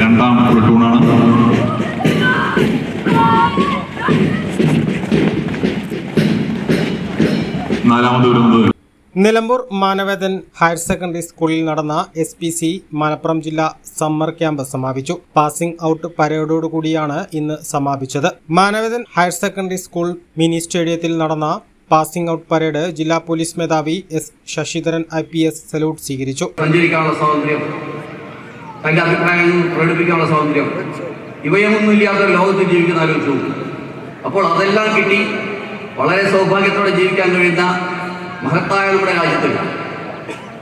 രണ്ടാം പ്ലട്ടൂണാണ് നാലാമത് വരുന്നത് നിലമ്പൂർ മാനവേദൻ ഹയർ സെക്കൻഡറി സ്കൂളിൽ നടന്ന എസ് പി സി മലപ്പുറം ജില്ലാ സമ്മർ ക്യാമ്പ് സമാപിച്ചു. പാസിംഗ് ഔട്ട് പരേഡോടുകൂടിയാണ് ഇന്ന് സമാപിച്ചത്. Manavedan higher secondary school mini സ്റ്റേഡിയത്തിൽ നടന്ന പാസിംഗ് ഔട്ട് പരേഡ് ജില്ലാ പോലീസ് മേധാവി S Sasidharan I P S salute സ്വീകരിച്ചു. സഞ്ചരിക്കാനുള്ള സ്വാതന്ത്ര്യം തന്റെ അഭിപ്രായങ്ങൾ പ്രകടിപ്പിക്കാനുള്ള സ്വാതന്ത്ര്യം. ഇവയൊന്നും ഇല്ലാത്ത ലോകത്ത് ജീവിക്കുന്ന ആലോചിച്ചു. അപ്പോൾ അതെല്ലാം കിട്ടി വളരെ സൗഭാഗ്യത്തോടെ ജീവിക്കാൻ കഴിയുന്ന മഹത്തായ നമ്മുടെ രാജ്യത്തിൽ.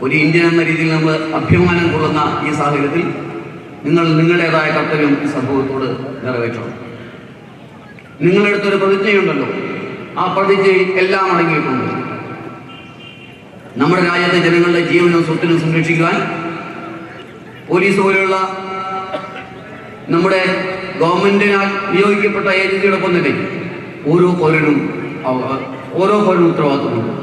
ഒരു ഇന്ത്യൻ എന്ന രീതിയിൽ നമ്മൾ അഭിമാനം കൊള്ളുന്ന ഈ സാഹചര്യത്തിൽ നിങ്ങൾ നിങ്ങളുടേതായ കർത്തവ്യം ഈ സമൂഹത്തോട് നിറവേറ്റണം. നിങ്ങളെടുത്തൊരു പ്രതിജ്ഞയുണ്ടല്ലോ. ആ പ്രതിജ്ഞയിൽ എല്ലാം അടങ്ങിയിട്ടുണ്ട്. നമ്മുടെ രാജ്യത്തെ ജനങ്ങളുടെ ജീവനും സ്വത്തിനും സംരക്ഷിക്കുവാൻ പോലീസ് പോലെയുള്ള നമ്മുടെ ഗവൺമെന്റിനാൽ നിയോഗിക്കപ്പെട്ട ഏജൻസിയോടൊപ്പം തന്നെ ഓരോ പൗരനും ഓരോ പൗരനും ഉത്തരവാദിത്തമുണ്ട്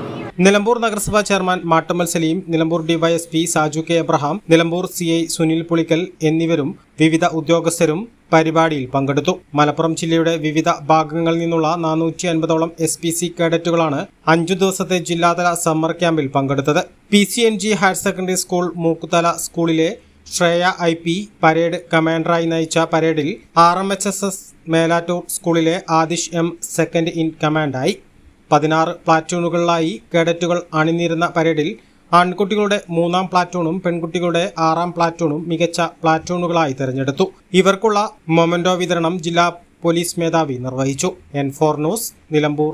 നിലമ്പൂർ നഗരസഭാ chairman Mattammal Saleem Nilambur DYSP Saju K Abraham Nilambur C I Sunil Pulikkal എന്നിവരും വിവിധ ഉദ്യോഗസ്ഥരും പരിപാടിയിൽ പങ്കെടുത്തു. മലപ്പുറം ജില്ലയുടെ വിവിധ ഭാഗങ്ങളിൽ നിന്നുള്ള നാനൂറ്റി അൻപതോളം എസ് പി സി കേഡറ്റുകളാണ് അഞ്ചു ദിവസത്തെ ജില്ലാതല സമ്മർ ക്യാമ്പിൽ പങ്കെടുത്തത്. P C N G higher secondary school Mookkuthala സ്കൂളിലെ ശ്രേയ ഐ പി പരേഡ് കമാൻഡറായി നയിച്ച പരേഡിൽ R M H S S Melattur സ്കൂളിലെ ആദിഷ് എം സെക്കൻഡ് ഇൻ കമാൻഡായി പതിനാറ് പ്ലാറ്റൂണുകളിലായി കേഡറ്റുകൾ അണിനിരുന്ന പരേഡിൽ ആൺകുട്ടികളുടെ മൂന്നാം പ്ലാറ്റൂണും പെൺകുട്ടികളുടെ ആറാം പ്ലാറ്റൂണും മികച്ച പ്ലാറ്റൂണുകളായി തെരഞ്ഞെടുത്തു. ഇവർക്കുള്ള മൊമന്റോ വിതരണം ജില്ലാ പോലീസ് മേധാവി നിർവഹിച്ചു. N four news Nilambur.